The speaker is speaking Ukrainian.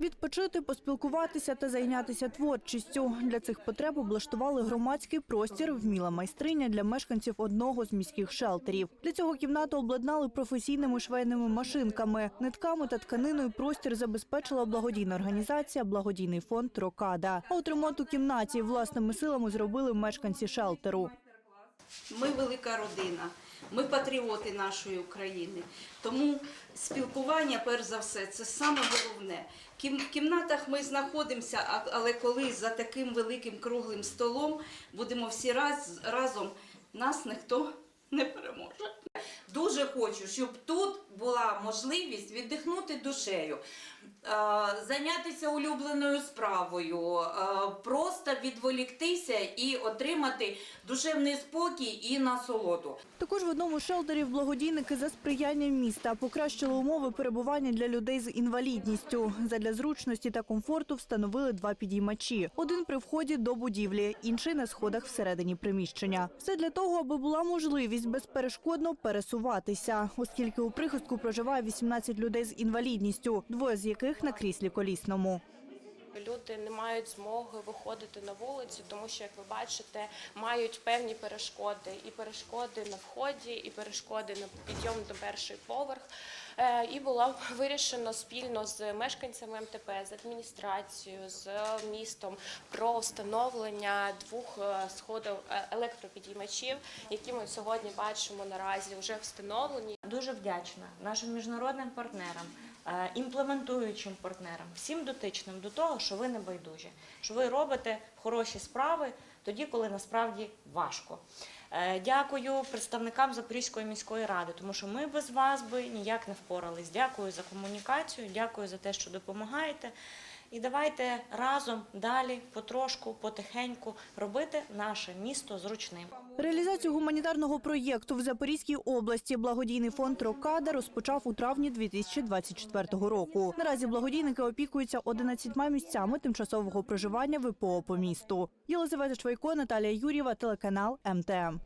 Відпочити, поспілкуватися та зайнятися творчістю. Для цих потреб облаштували громадський простір вміла майстриня для мешканців одного з міських шелтерів. Для цього кімнату обладнали професійними швейними машинками. Нитками та тканиною простір забезпечила благодійна організація Благодійний фонд Рокада. А от ремонт у кімнаті власними силами зробили мешканці шелтеру. Ми велика родина, ми патріоти нашої України. Тому спілкування, перш за все, це саме головне. В кімнатах ми знаходимося, але коли за таким великим круглим столом будемо всі раз, разом, нас ніхто не переможе. Дуже хочу, щоб тут була можливість віддихнути душею, е, зайнятися улюбленою справою, е, просто відволіктися і отримати душевний спокій і насолоду. Також в одному з шелтерів благодійники за сприяння міста покращили умови перебування для людей з інвалідністю. Задля зручності та комфорту встановили два підіймачі: один при вході до будівлі, інший на сходах всередині приміщення. Все для того, аби була можливість безперешкодно пересуватися, оскільки у прихистку проживає 18 людей з інвалідністю, двоє з яких на кріслі колісному. Люди не мають змоги виходити на вулицю, тому що, як ви бачите, мають певні перешкоди і перешкоди на вході, і перешкоди на підйом на перший поверх. Е, І було вирішено спільно з мешканцями МТП, з адміністрацією, з містом про встановлення двох е, сходів е, електропідіймачів, які ми сьогодні бачимо наразі вже встановлені. Дуже вдячна нашим міжнародним партнерам, імплементуючим партнерам, всім дотичним до того, що ви не байдужі, що ви робите хороші справи тоді, коли насправді важко. Е, Дякую представникам Запорізької міської ради, тому що ми без вас би ніяк не впорались. Дякую за комунікацію, дякую за те, що допомагаєте. І давайте разом далі, потрошку, потихеньку робити наше місто зручним. Реалізацію гуманітарного проєкту в Запорізькій області благодійний фонд Рокада розпочав у травні 2024 року. Наразі благодійники опікуються 11 місцями тимчасового проживання ВПО по місту. Єлизавета Чвайко, Наталія Юрєва, телеканал МТМ.